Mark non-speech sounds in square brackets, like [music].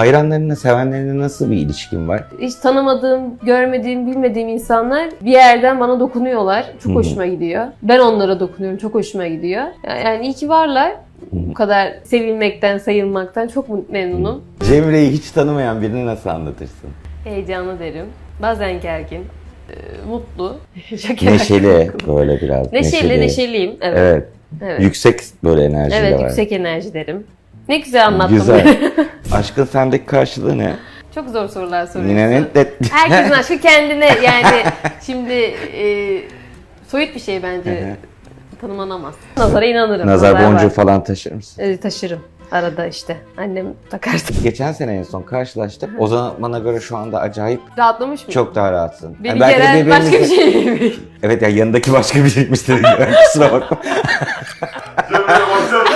Hayranlarınla, sevenlerine nasıl bir ilişkin var? Hiç tanımadığım, görmediğim, bilmediğim insanlar bir yerden bana dokunuyorlar. Hı hı. Çok hoşuma gidiyor. Ben onlara dokunuyorum. Çok hoşuma gidiyor. Yani iyi ki varlar. Bu kadar sevilmekten, sayılmaktan çok memnunum. Cemre'yi hiç tanımayan birini nasıl anlatırsın? Heyecanlı derim. Bazen gergin. e, Mutlu. [laughs] Neşeli böyle biraz. Neşeli, neşeliyim. Evet. Evet. Evet, Yüksek böyle enerji de evet var. yüksek enerji derim. Ne güzel anlattım. Güzel. [laughs] Aşkın sendeki karşılığı ne? Çok zor sorular soruyorsun. Yine ne? de- Herkesin [laughs] aşkı kendine yani [laughs] şimdi e, soyut bir şey bence tanımlanamaz. Nazara inanırım. Nazar var. boncuğu falan taşır mısın? E, taşırım. Arada işte. Annem takardı. [laughs] Geçen sene en son karşılaştık. O zamana göre şu anda acayip Rahatlamış mı? çok daha rahatsın. Beni Yani belki de gelen başka bir birbirimizi- şey mi? Evet ya yanındaki başka bir şeymiş dedim. Kusura bakma. Bakacağım.